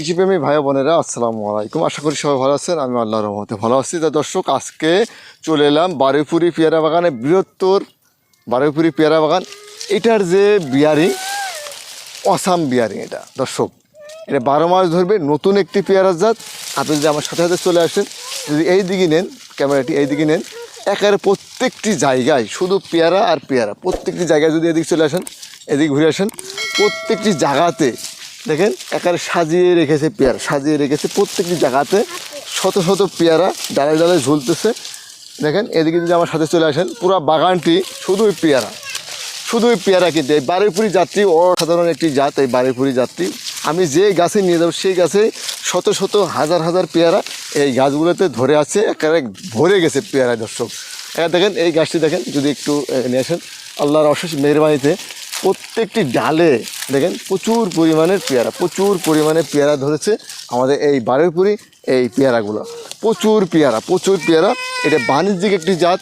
কৃষিপ্রেমী ভাই বোনেরা, আসসালামু আলাইকুম। আশা করি সবাই ভালো আছেন, আমি আল্লাহর রহমতে ভালো আছি। তা দর্শক, আজকে চলে এলাম বারুইপুরি পেয়ারা বাগানে বৃহত্তর বারুইপুরি পেয়ারা বাগান। এটার যে বিয়ারিং, অসাম বিয়ারিং এটা। দর্শক, এটা বারো মাস ধরবে নতুন একটি পেয়ারা জাত। আপনি যদি আমার সাথে সাথে চলে আসেন, যদি এই দিকে নেন, ক্যামেরাটি এই দিকে নেন, একেবারে প্রত্যেকটি জায়গায়, শুধু পেয়ারা আর পেয়ারা, প্রত্যেকটি জায়গায় যদি এদিকে চলে আসেন, এদিকে ঘুরে আসেন, প্রত্যেকটি জায়গাতে দেখেন একেবারে সাজিয়ে রেখেছে পেয়ারা, সাজিয়ে রেখেছে প্রত্যেকটি জায়গাতে শত শত পেয়ারা ডালে ডালে ঝুলতেছে। দেখেন, এদিকে যদি আমার সাথে চলে আসেন, পুরো বাগানটি শুধুই পেয়ারা শুধুই পেয়ারা কিন্তু। এই বারুইপুরি যাত্রী অসাধারণ একটি জাত, এই বারুইপুরি যাত্রী আমি যে গাছে নিয়ে যাব, সেই গাছে শত শত হাজার হাজার পেয়ারা এই গাছগুলোতে ধরে আছে, একেবারে ভরে গেছে পেয়ারা, দর্শক। দেখেন, এই গাছটি দেখেন, যদি একটু নিয়ে আসেন, আল্লাহর অশেষ মেহরবানিতে প্রত্যেকটি ডালে দেখেন প্রচুর পরিমাণের পেয়ারা, প্রচুর পরিমাণে পেয়ারা ধরেছে আমাদের এই বারুইপুরি এই পেয়ারাগুলো। প্রচুর পেয়ারা প্রচুর পেয়ারা। এটা বাণিজ্যিক একটি জাত,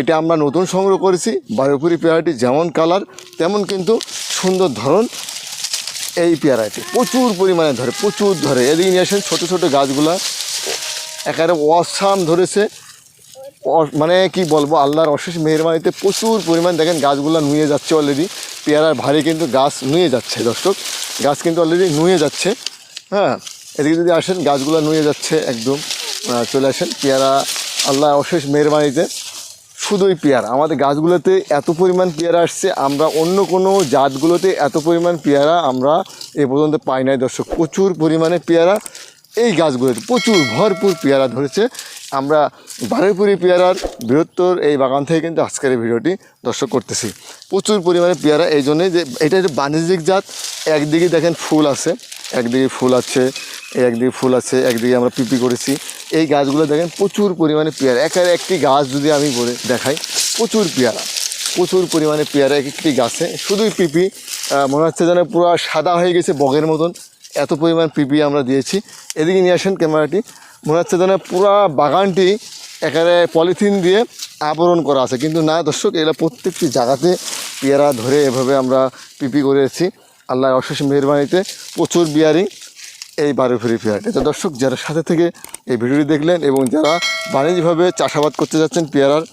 এটা আমরা নতুন সংগ্রহ করেছি। বারুইপুরি পেয়ারাটি যেমন কালার, তেমন কিন্তু সুন্দর ধরন এই পেয়ারাটি প্রচুর পরিমাণে ধরে, প্রচুর ধরে। এদিকে নিয়ে আসেন ছোটো ছোটো গাছগুলা। একেবারে অসাম ধরেছে। মানে কি বলব, আল্লাহর অশেষ মেহরবানিতে প্রচুর পরিমাণ দেখেন গাছগুলো নুয়ে যাচ্ছে অলরেডি পেয়ারার ভারে কিন্তু গাছ নুয়ে যাচ্ছে, দর্শক। গাছ কিন্তু অলরেডি নুয়ে যাচ্ছে হ্যাঁ? এদিকে যদি আসেন, গাছগুলো নুয়ে যাচ্ছে একদম। চলে আসেন, পেয়ারা আল্লাহ অশেষ মেহরবানিতে। শুধুই পেয়ারা, আমাদের গাছগুলোতে এত পরিমাণ পেয়ারা আসছে, আমরা অন্য কোনো জাতগুলোতে এত পরিমাণ পেয়ারা আমরা এ পর্যন্ত পাই নাই, দর্শক। প্রচুর পরিমাণে পেয়ারা এই গাছগুলোতে, প্রচুর, ভরপুর পেয়ারা ধরেছে। আমরা বারুইপুরি পেয়ারার বৃহত্তর এই বাগান থেকে কিন্তু আজকের ভিডিওটি দর্শক করতেছি। প্রচুর পরিমাণে পেয়ারা, এই জন্যই যে এটা যে বাণিজ্যিক জাত, একদিকে দেখেন ফুল আছে, একদিকে ফুল আছে, একদিকে ফুল আছে, একদিকে আমরা পিপি করেছি। এই গাছগুলো দেখেন প্রচুর পরিমাণে পেয়ারা, একের একটি গাছ যদি আমি বলে দেখাই, প্রচুর পেয়ারা, প্রচুর পরিমাণে পেয়ারা এক একটি গাছে, শুধুই পিপি মনে হচ্ছে যেন পুরো সাদা হয়ে গেছে বগের মতন, এত পরিমাণ পিপি আমরা দিয়েছি। এদিকে নিয়ে আসেন ক্যামেরাটি মনে হচ্ছে যেন পুরো বাগানটি একেবারে পলিথিন দিয়ে আবরণ করা আছে। কিন্তু না দর্শক এরা প্রত্যেকটি জায়গাতে পেয়ারা ধরে এভাবে আমরা পিপি করেছি। আল্লাহর অশেষ মেহরবানিতে প্রচুর বিয়ারিং এই বারোফেরি পেয়ারাটি। তো দর্শক, যারা সাথে থেকে এই ভিডিওটি দেখলেন এবং যারা বাণিজ্যিকভাবে চাষাবাদ করতে যাচ্ছেন পেয়ারার